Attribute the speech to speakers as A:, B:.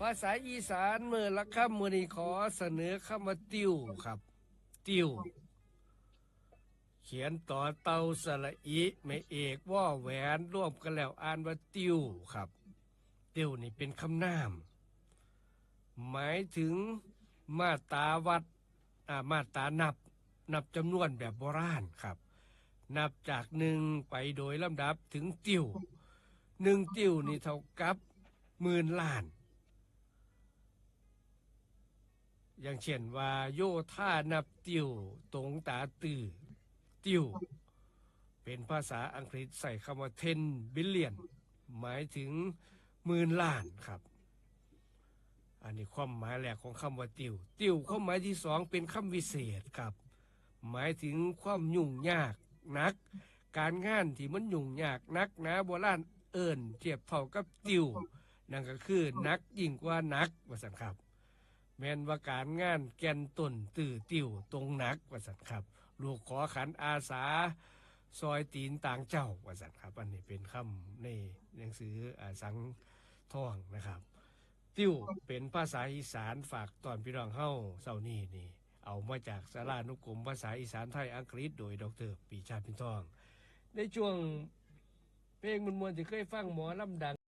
A: ภาษาอีสานเมื่อละคำมือนี้ขอเสนอคำว่าติ้วครับ ติ้วเขียนต่อเตาสระอิไม่เอกว่าแหวนร่วมกันแล้วอ่านว่าติ้วครับ ติ้วนี่เป็นคำนาม หมายถึงมาตาวัดมาตานับ นับจำนวนแบบโบราณครับ นับจากหนึ่งไปโดยลำดับถึงติ้วหนึ่งติ้วนี่เท่ากับหมื่นล้าน อย่างเช่นว่า โยธานับติวตรงตาตือติวเป็นภาษาอังกฤษใส่คำว่า10 billion หมายถึงหมื่นล้านครับ อันนี้ความหมายแรกของคำว่าติวติวความหมายที่สองเป็นคำวิเศษครับ หมายถึงความยุ่งยากนัก การงานที่มันยุ่งยากนักนะโบราณเอิญเทียบเท่ากับติวนั่นก็คือนักยิ่งกว่านักว่าสันครับ แมนว่าการงานแกนต้นตื่อติวตรงนักว่าสันครับ ลูกขอขันอาสา ซอยตีนต่างเจ้าว่าสันครับ อันนี้เป็นคำในหนังสือสังท่องนะครับ ติ้วเป็นภาษาอีสานฝากตอนพี่น้องเฮาเศร้านี้นี่ เอามาจากสารานุกรมภาษาอีสานไทยอังกฤษ โดยดรปีชาพินทอง ในช่วงเพลงมวลๆที่เคยฟังหมอลำดัง